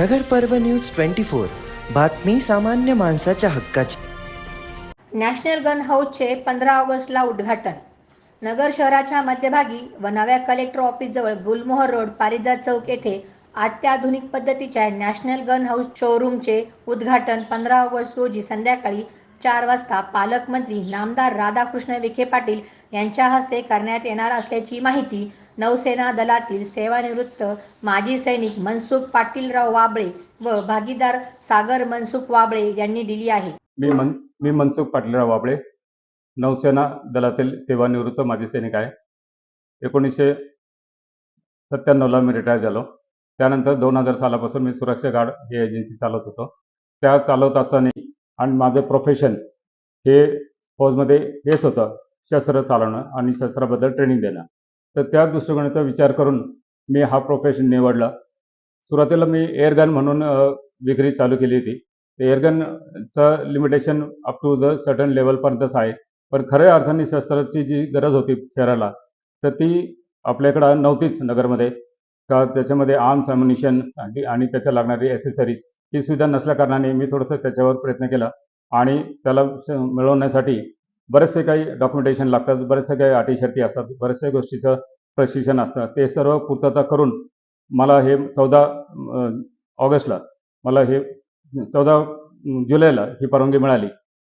नगर पर्व news twenty four. बातमी सामान्य माणसाच्या हक्काची. नॅशनल गन हाऊसचे पंधरा ऑगस्टला उद्घाटन. नगर शहराच्या मध्यभागी व नव्या कलेक्टर ऑफिसजवळ गुलमोहर रोड पारिजात चौक येथे अत्याधुनिक पद्धतीच्या नॅशनल गन हाऊस शोरूमचे उद्घाटन पंधरा ऑगस्ट रोजी संध्याकाळी चार वाजता पालकमंत्री नामदार राधाकृष्ण विखे पाटील यांच्या हस्ते करण्यात येणार असल्याची माहिती नौसेना दलातील सेवानिवृत्त माजी सैनिक मनसुख पाटीलराव वाबळे व भागीदार सागर मनसुख वाबळे यांनी दिली आहे. मी मन मी मनसुख पाटीलराव वाबळे नौसेना दलातील सेवानिवृत्त माजी सैनिक आहे. एकोणीसशे सत्त्याण्णवला मी रिटायर झालो. त्यानंतर दोन हजार सालापासून मी सुरक्षा गार्ड ही एजन्सी चालवत होतो. त्या चालवत असताना आणि माझं प्रोफेशन हे फौजमध्ये हेच होतं शस्त्र चालवणं आणि शस्त्राबद्दल ट्रेनिंग देणं. तर त्या दृष्टिकोनाचा विचार करून मी हा प्रोफेशन निवडला. सुरुवातीला मी एअरगन म्हणून विक्री चालू केली होती. एअरगनचं limitation up to the certain लेवलपर्यंतच आहे. पण खऱ्या अर्थाने शस्त्राची जी गरज होती शहराला तर ती आपल्याकडं नव्हतीच नगरमध्ये. का त्याच्यामध्ये आर्म्स अम्युनिशन आणि त्याच्या लागणारी ॲसेसरीज ही सुविधा नसल्याकारणाने मी थोडंसं त्याच्यावर प्रयत्न केला. आणि त्याला मिळवण्यासाठी बरेचसे काही डॉक्युमेंटेशन लागतात बरेचसे काही अटी शर्ती असतात बऱ्याचशा गोष्टीचं प्रशिक्षण असतं. ते सर्व पूर्तता करून मला हे चौदा ऑगस्टला मला हे चौदा जुलैला ही परवानगी मिळाली.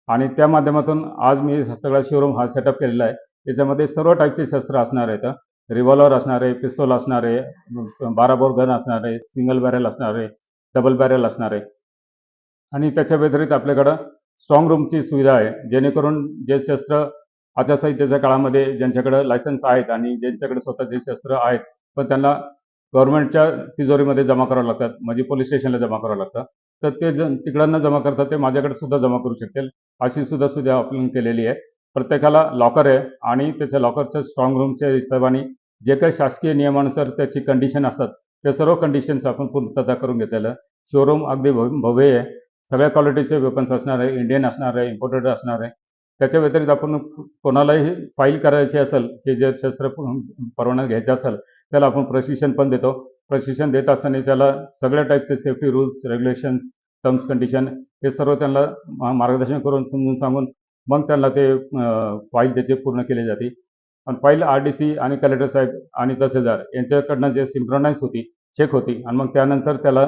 आणि त्या माध्यमातून आज मी सगळा शोरूम हा सेटअप केलेला आहे. त्याच्यामध्ये सर्व टाईपचे शस्त्र असणार आहेत. रिव्हॉल्वर असणार आहे पिस्तोल असणार आहे बारा बोर गन असणार आहे सिंगल बॅरेल असणार आहे डबल बॅरल असणार आहे. आणि त्याच्या व्यतिरिक्त आपल्याकडं स्ट्रॉंग रूमची सुविधा आहे. जेणेकरून जे शस्त्र आचारसंहितेच्या काळामध्ये ज्यांच्याकडं लायसन्स आहेत आणि ज्यांच्याकडे स्वतःचे शस्त्र आहेत पण त्यांना गव्हर्नमेंटच्या तिजोरीमध्ये जमा करावं लागतात. म्हणजे पोलीस स्टेशनला जमा करावं लागतं. तर ते ज तिकडं न जमा करता ते माझ्याकडे सुद्धा जमा करू शकतील. अशी सुद्धा सुविधा आपण केलेली आहे. प्रत्येकाला लॉकर आहे आणि त्याच्या लॉकरच्या स्ट्रॉंग रूमच्या हिशोबाने जे काही शासकीय नियमानुसार त्याची कंडिशन असतात त्या सर्व कंडिशन्स आपण पूर्तता करून घेतलेलं शोरूम अगदी भव भव्य आहे. सगळ्या क्वालिटीचे वेपन्स असणार आहे इंडियन असणार आहे इम्पोर्टेड असणार आहे. त्याच्या व्यतिरिक्त आपण कोणालाही फाईल करायची असेल की जे शस्त्र परवाना घ्यायचं असेल त्याला आपण प्रशिक्षण पण देतो. प्रशिक्षण देत असताना त्याला सगळ्या टाईपचे safety rules regulations terms condition हे सर्व त्यांना मार्गदर्शन करून समजून सांगून मग त्यांना ते फाईल त्याचे पूर्ण केले जाते. आणि फाईल आर डी सी आणि कलेक्टर साहेब आणि तहसीलदार यांच्याकडनं जे सिम्प्रनाईज होती चेक होती आणि मग त्यानंतर त्याला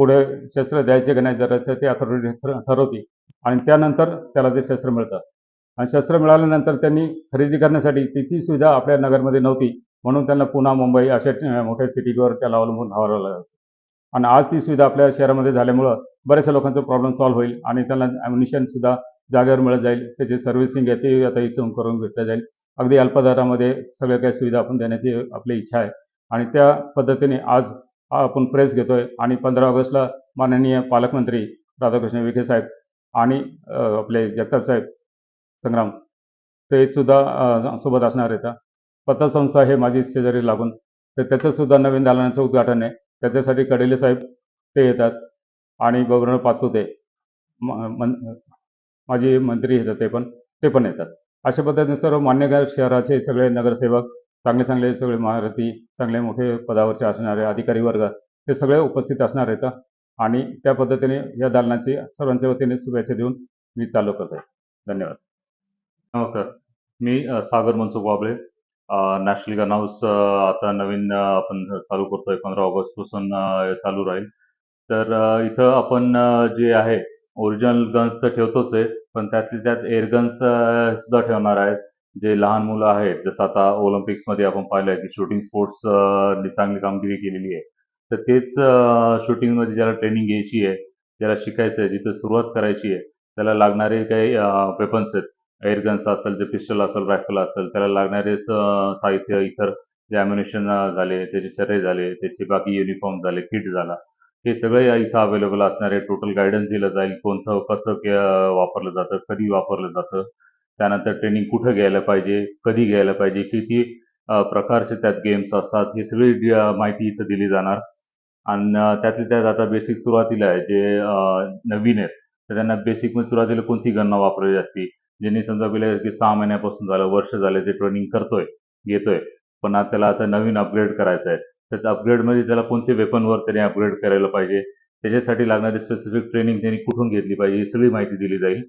पुढे शस्त्र द्यायचे की नाही द्यायचं ते अथॉरिटी ठरवते. आणि त्यानंतर त्याला ते शस्त्र मिळतं आणि शस्त्र मिळाल्यानंतर त्यांनी खरेदी करण्यासाठी तिची सुविधा आपल्या नगरमध्ये नव्हती. म्हणून त्यांना पुन्हा मुंबई अशा मोठ्या सिटीवर त्याला अवलंबून राहावं लागतं आणि आज ती सुविधा आपल्या शहरामध्ये झाल्यामुळं बऱ्याचशा लोकांचा प्रॉब्लेम सॉल्व्ह होईल आणि त्यांना ॲम्युनिशनसुद्धा जागेवर मिळत जाईल. त्याची सर्व्हिसिंग आहे ते आता इथून करून घेतलं जाईल. अगदी अल्पदरामध्ये सगळ्या काही सुविधा आपण देण्याची आपली इच्छा आहे. आणि त्या पद्धतीने आज हा आपण प्रेस घेतोय. आणि पंधरा ऑगस्टला माननीय पालकमंत्री राधाकृष्ण विखे साहेब आणि आपले जगताप साहेब संग्राम ते सुद्धा सोबत असणार आहेत. पतसंस्था हे माझी शेजारी लागून तर त्याचंसुद्धा नवीन दालनाचं उद्घाटन आहे. त्याच्यासाठी कडेले साहेब ते येतात आणि गव्हर्नर पाचपुते मन माजी मंत्री येतात ते पण ते पण येतात. अशा पद्धतीने सर्व मान्यगार शहराचे सगळे नगरसेवक चांगले चांगले सगळे महारथी चांगले मोठे पदावरचे असणारे अधिकारी वर्ग हे सगळे उपस्थित असणार आहेत. आणि त्या पद्धतीने या दालनाची सर्वांच्या वतीने शुभेच्छा देऊन मी चालू करतो धन्यवाद. नमस्कार. मी Sagar Mansukh Wable. National gun house आता नवीन आपण चालू करतोय. पंधरा ऑगस्टपासून चालू राहील. तर इथं आपण जे आहे ओरिजिनल गन्स तर ठेवतोच आहे पण त्यातले त्यात एअर गन्स सुद्धा ठेवणार आहेत. जे लहान मुलं आहेत जसं आता ऑलिम्पिक्समध्ये आपण पाहिलंय की शूटिंग स्पोर्ट्स चांगली कामगिरी केलेली आहे. तर तेच शूटिंगमध्ये ज्याला ट्रेनिंग घ्यायची आहे ज्याला शिकायचं आहे जिथं सुरुवात करायची आहे त्याला लागणारे काही वेपन्स आहेत. एअरगन्स असेल जे पिस्टल असेल रायफल असेल त्याला लागणारेच साहित्य इतर जे अम्युनेशन झाले त्याचे चरे झाले त्याचे बाकी युनिफॉर्म झाले किट झाला हे सगळे इथं अवेलेबल असणारे. टोटल गायडन्स दिलं जाईल कोणतं कसं वापरलं जातं कधी वापरलं जातं त्यानंतर ट्रेनिंग कुठं घ्यायला पाहिजे कधी घ्यायला पाहिजे किती प्रकारचे त्यात गेम्स असतात हे सगळी माहिती इथं दिली जाणार. आणि त्यातले त्यात आता बेसिक सुरुवातीला आहे जे नवीन आहेत तर त्यांना बेसिकमध्ये सुरुवातीला कोणती गणना वापरली जाते ज्यांनी समजा गेल्या की सहा महिन्यापासून झालं वर्ष झाले ते ट्रेनिंग करतोय घेतोय पण आता त्याला आता नवीन अपग्रेड करायचं आहे. तर अपग्रेडमध्ये त्याला कोणते वेपनवर त्याने अपग्रेड करायला पाहिजे? त्याच्यासाठी लागणारी स्पेसिफिक ट्रेनिंग त्यांनी कुठून घेतली पाहिजे? ही सगळी माहिती दिली जाईल.